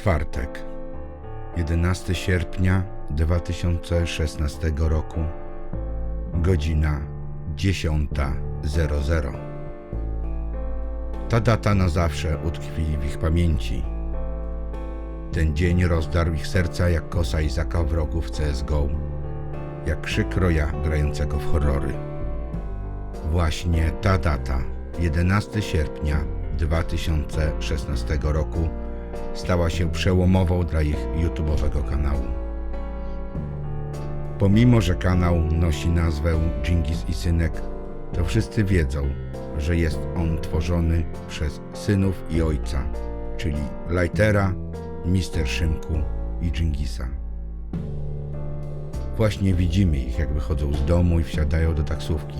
Czwartek, 11 sierpnia 2016 roku, godzina 10.00. Ta data na zawsze utkwi w ich pamięci. Ten dzień rozdarł ich serca jak kosa Izaka w rogu w CSGO, jak krzyk roja grającego w horrory. Właśnie ta data, 11 sierpnia 2016 roku, stała się przełomową dla ich YouTube'owego kanału. Pomimo, że kanał nosi nazwę Dżingis i Synek, to wszyscy wiedzą, że jest on tworzony przez synów i ojca, czyli Lightera, Mister Szymku i Dżingisa. Właśnie widzimy ich, jak wychodzą z domu i wsiadają do taksówki.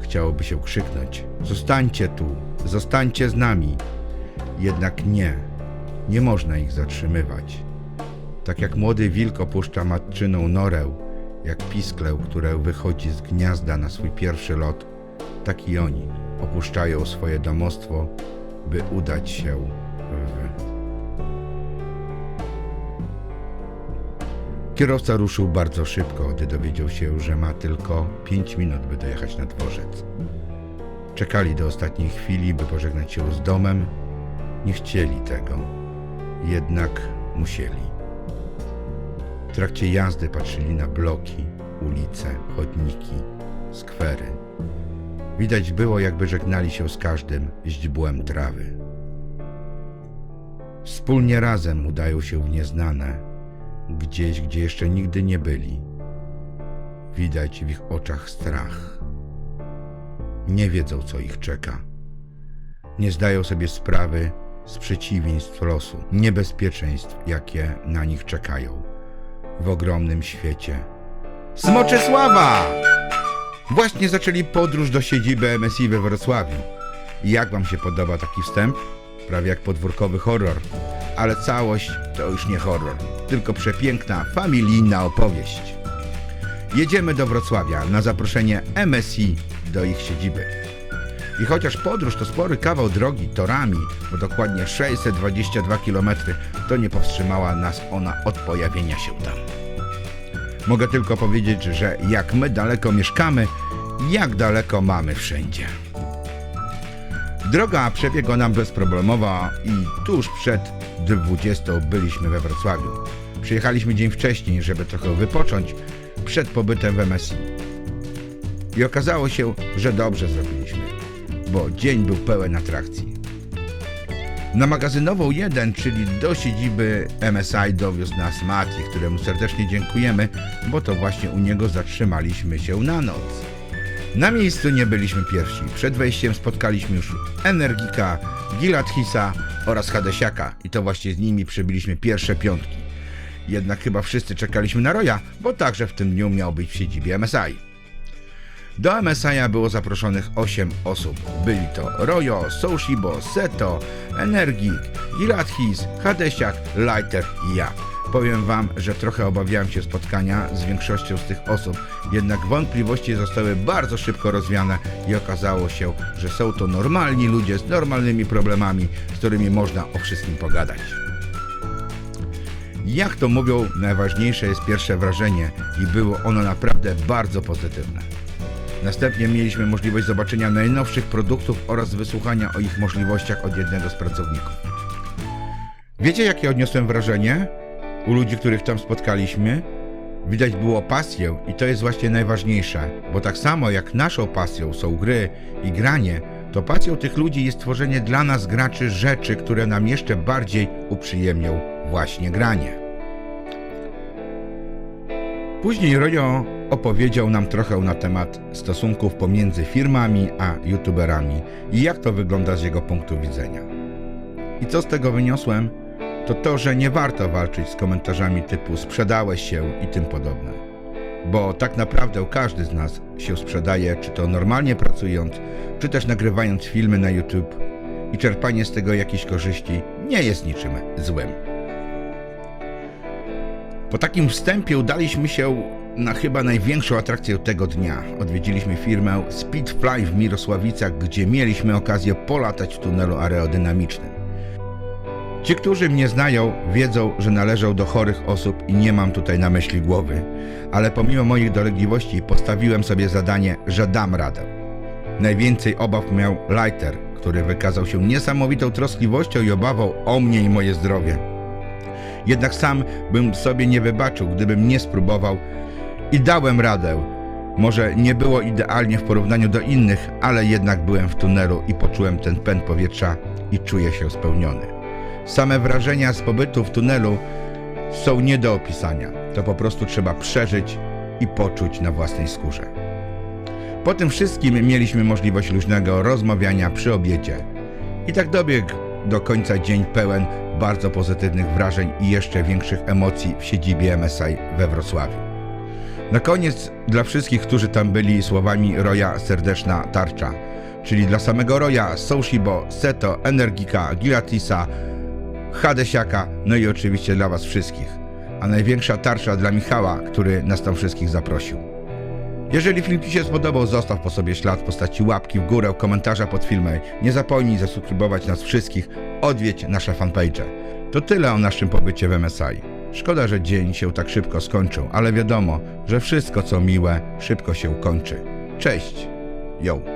Chciałoby się krzyknąć: Zostańcie tu, zostańcie z nami. Jednak nie, nie można ich zatrzymywać. Tak jak młody wilk opuszcza matczyną norę, jak piskleł, które wychodzi z gniazda na swój pierwszy lot, tak i oni opuszczają swoje domostwo, by udać się w. Kierowca ruszył bardzo szybko, gdy dowiedział się, że ma tylko 5 minut, by dojechać na dworzec. Czekali do ostatniej chwili, by pożegnać się z domem. Nie chcieli tego, jednak musieli. W trakcie jazdy patrzyli na bloki, ulice, chodniki, skwery. Widać było, jakby żegnali się z każdym źdźbłem trawy. Wspólnie razem udają się w nieznane, gdzieś, gdzie jeszcze nigdy nie byli. Widać w ich oczach strach. Nie wiedzą, co ich czeka. Nie zdają sobie sprawy z przeciwieństw losu, niebezpieczeństw, jakie na nich czekają w ogromnym świecie. Smoczysława! Właśnie zaczęli podróż do siedziby MSI we Wrocławiu. Jak wam się podoba taki wstęp? Prawie jak podwórkowy horror. Ale całość to już nie horror, tylko przepiękna, familijna opowieść. Jedziemy do Wrocławia na zaproszenie MSI do ich siedziby. I chociaż podróż to spory kawał drogi torami, bo dokładnie 622 km, to nie powstrzymała nas ona od pojawienia się tam. Mogę tylko powiedzieć, że jak my daleko mieszkamy, jak daleko mamy wszędzie. Droga przebiegła nam bezproblemowo i tuż przed 20 byliśmy we Wrocławiu. Przyjechaliśmy dzień wcześniej, żeby trochę wypocząć przed pobytem w MSI. I okazało się, że dobrze zrobiliśmy, bo dzień był pełen atrakcji. Na magazynową 1, czyli do siedziby MSI dowiózł nas Mati, któremu serdecznie dziękujemy, bo to właśnie u niego zatrzymaliśmy się na noc. Na miejscu nie byliśmy pierwsi. Przed wejściem spotkaliśmy już Energika, Gilathisa oraz Hadesiaka i to właśnie z nimi przebiliśmy pierwsze piątki. Jednak chyba wszyscy czekaliśmy na Roya, bo także w tym dniu miał być w siedzibie MSI. Do MSI było zaproszonych 8 osób. Byli to Royo, Soushibo, Seto, Energik, Gilathis, Hadesiak, Lighter i ja. Powiem wam, że trochę obawiałem się spotkania z większością z tych osób, jednak wątpliwości zostały bardzo szybko rozwiane i okazało się, że są to normalni ludzie z normalnymi problemami, z którymi można o wszystkim pogadać. Jak to mówią, najważniejsze jest pierwsze wrażenie i było ono naprawdę bardzo pozytywne. Następnie mieliśmy możliwość zobaczenia najnowszych produktów oraz wysłuchania o ich możliwościach od jednego z pracowników. Wiecie, jakie odniosłem wrażenie? U ludzi, których tam spotkaliśmy, widać było pasję i to jest właśnie najważniejsze, bo tak samo jak naszą pasją są gry i granie, to pasją tych ludzi jest tworzenie dla nas graczy rzeczy, które nam jeszcze bardziej uprzyjemnią właśnie granie. Później Rojo opowiedział nam trochę na temat stosunków pomiędzy firmami a youtuberami i jak to wygląda z jego punktu widzenia. I co z tego wyniosłem? To to, że nie warto walczyć z komentarzami typu sprzedałeś się i tym podobne. Bo tak naprawdę każdy z nas się sprzedaje, czy to normalnie pracując, czy też nagrywając filmy na YouTube i czerpanie z tego jakichś korzyści nie jest niczym złym. Po takim wstępie udaliśmy się na chyba największą atrakcję tego dnia. Odwiedziliśmy firmę Speedfly w Mirosławicach, gdzie mieliśmy okazję polatać w tunelu aerodynamicznym. Ci, którzy mnie znają, wiedzą, że należą do chorych osób i nie mam tutaj na myśli głowy, ale pomimo moich dolegliwości postawiłem sobie zadanie, że dam radę. Najwięcej obaw miał Leiter, który wykazał się niesamowitą troskliwością i obawą o mnie i moje zdrowie. Jednak sam bym sobie nie wybaczył, gdybym nie spróbował i dałem radę. Może nie było idealnie w porównaniu do innych, ale jednak byłem w tunelu i poczułem ten pęd powietrza i czuję się spełniony. Same wrażenia z pobytu w tunelu są nie do opisania. To po prostu trzeba przeżyć i poczuć na własnej skórze. Po tym wszystkim mieliśmy możliwość luźnego rozmawiania przy obiedzie. I tak dobiegł do końca dzień pełen bardzo pozytywnych wrażeń i jeszcze większych emocji w siedzibie MSI we Wrocławiu. Na koniec dla wszystkich, którzy tam byli słowami Roya serdeczna tarcza, czyli dla samego Roya, Soushibo, Seto, Energika, Gilatisa, Hadesiaka, no i oczywiście dla was wszystkich. A największa tarcza dla Michała, który nas tam wszystkich zaprosił. Jeżeli film Ci się spodobał, zostaw po sobie ślad w postaci łapki w górę, komentarza pod filmem. Nie zapomnij zasubskrybować nas wszystkich, odwiedź nasze fanpage. To tyle o naszym pobycie w MSI. Szkoda, że dzień się tak szybko skończył, ale wiadomo, że wszystko co miłe szybko się kończy. Cześć! Yo!